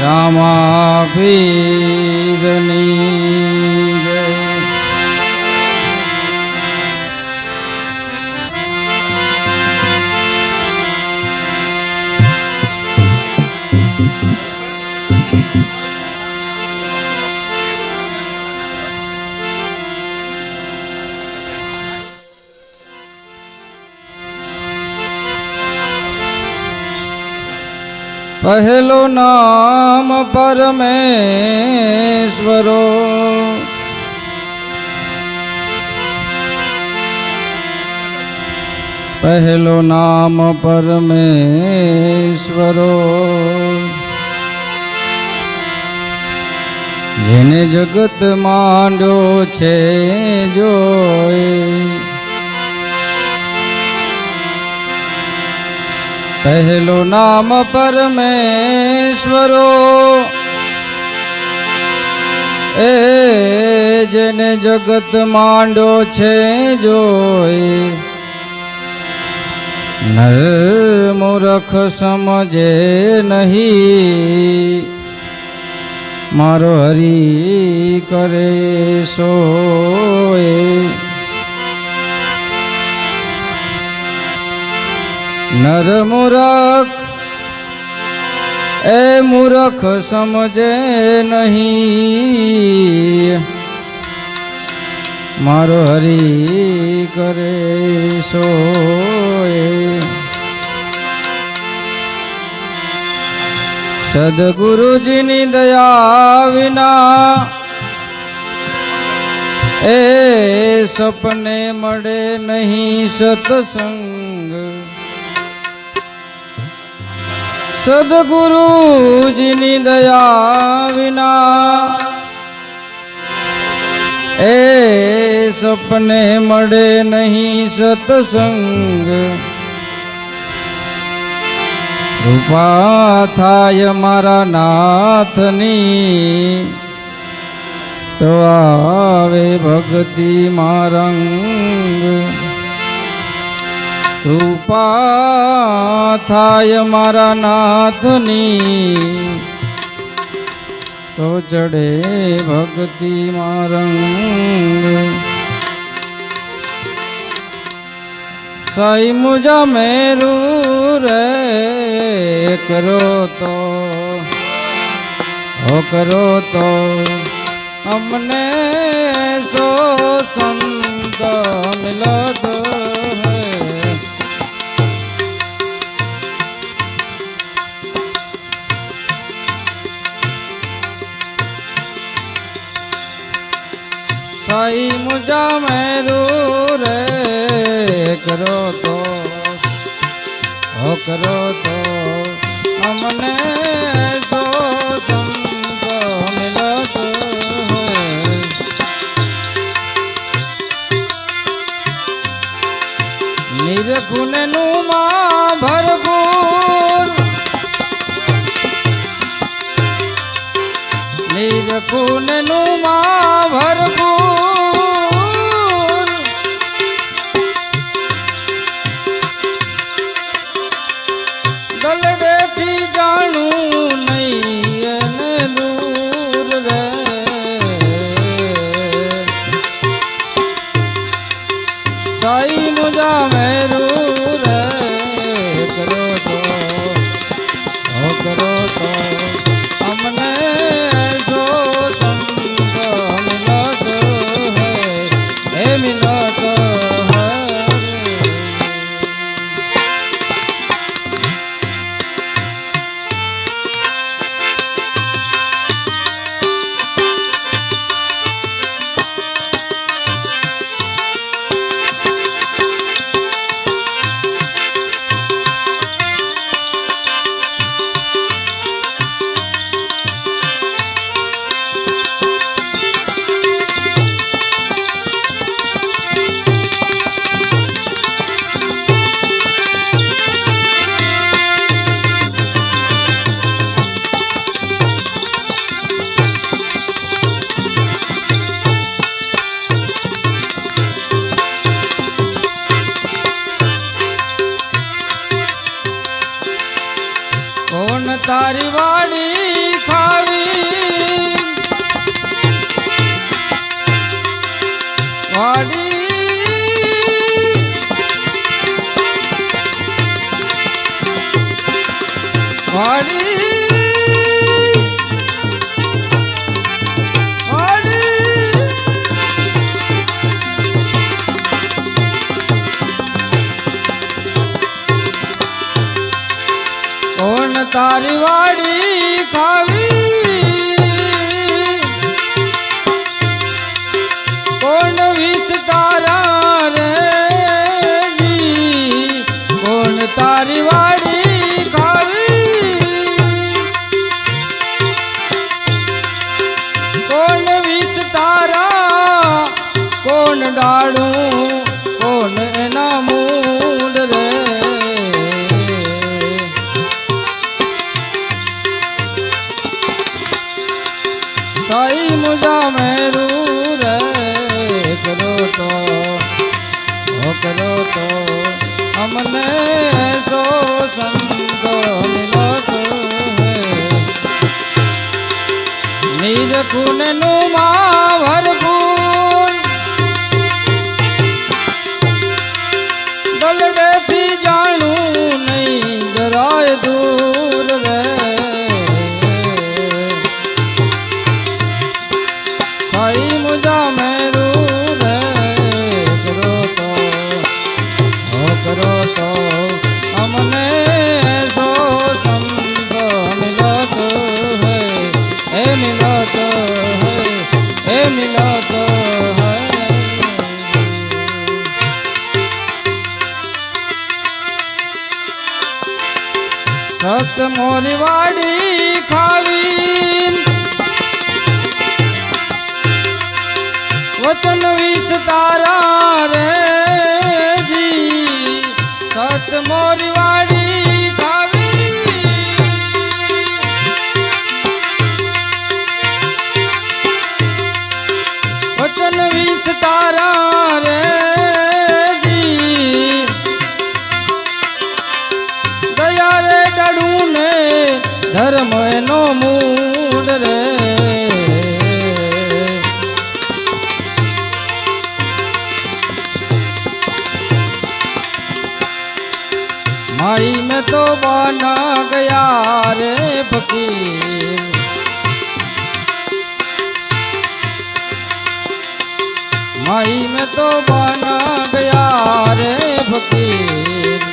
Rama Vedani પહેલો નામ પરમેશ્વરો. પહેલો નામ પરમેશ્વરો. જેને જગત માંડ્યો છે જોઈ. પહેલો નામ પરમેશ્વરો. એ જેને જગત માંડો છે જોઈ. નર મૂરખ સમજે નહીં. મારો હરી કરે સોય નર મૂરખ. એ મૂરખ સમજે નહીં. મારો હરી કરે સોય. સદગુરુજીની દયા વિના એ સપને મળે નહીં સત્સંગ. સદગુરુજીની દયા વિના એ સપને મળે નહીં સતસંગ. કૃપા થાય મારા નાથની. તો આવે ભક્તિ મારંગ. કૃપા થાય મારા નાથની. તો ચડે ભક્તિ મારંગ. સાઈ મુજા મેરું રે કરો તો. હો કરો તો. અમને સો સંત મિલો હૈ સાઈ મુજા મેરું રે કરો તો કરો તો અમને તારી વાડી ખાવી સાઈ મુજા મેરું રે કરો તો કરો તો અમને સો હે નીર ખૂનનું માવર ફૂલ સત મોરી વાડી ખાવી વચન વિષ તારા રે જી. સત મોરી माई में तो बना गया रे फकीर माई में तो बना गया रे फकीर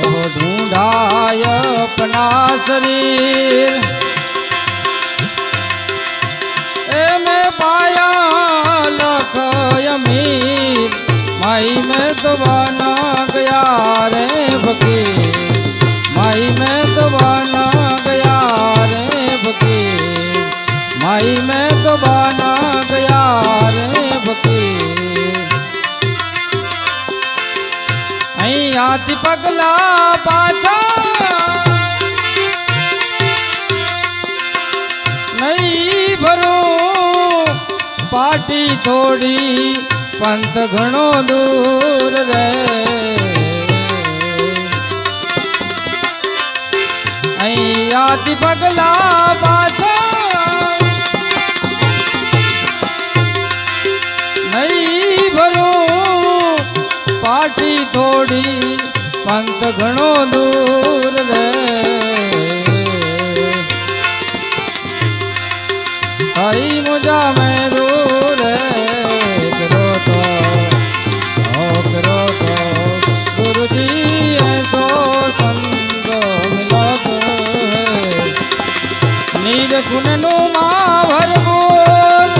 ओ ढूंढाय अपना शरीर માઈ મેં દવાના ગયા રે ફકીર માઈ મેં દવાના ગયા રે ફકીર માઈ મેં દવાના ગયા રે ફકીર અહીંયાથી પગલા પાછા નહીં ભરું પાટી થોડી પંથ ઘણો દૂર રે. અહીંયાથી પગલા પાછા નહીં ભરું. પાટી થોડી પંથ ઘણો દૂર કુનનું માવર બોલ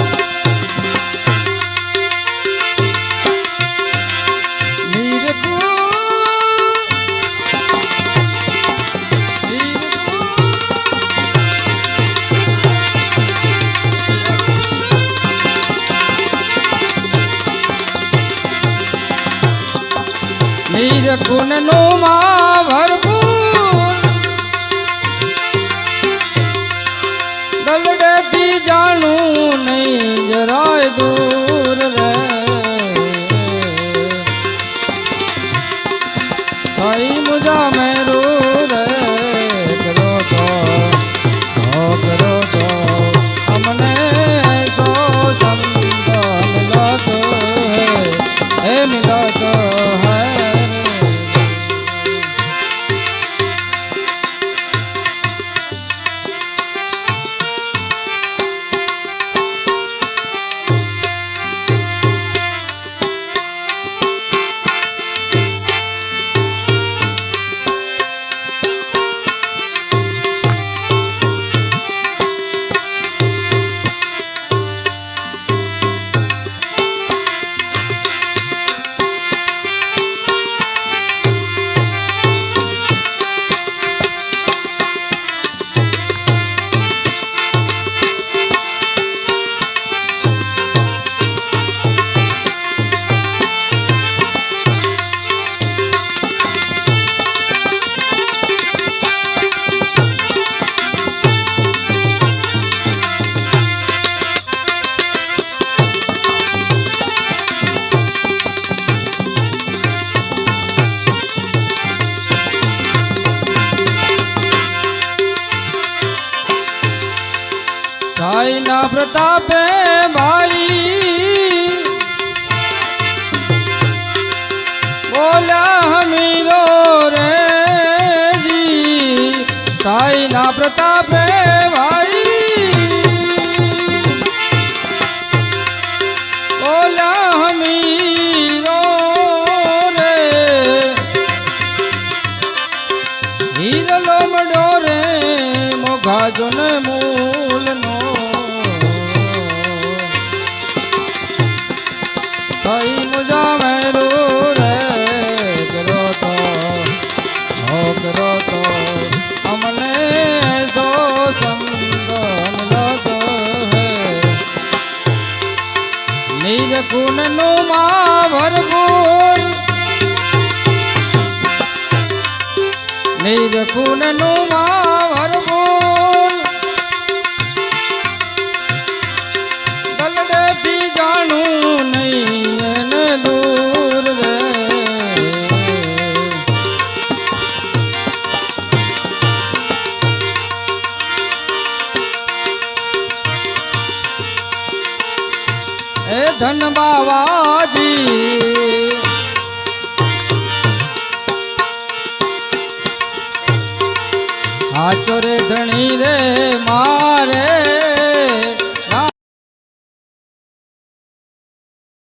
નીર જાણું નહીં જરાય દૂર સાઈના પ્રતાપે ભાઈ બોલા હમીરો રે જી. સાઈના પ્રતાપે નિજ કુનનું માં ભરપૂર નિજ કુનનું ધન બાવાજી. હાચો રે ધણી રે મારે.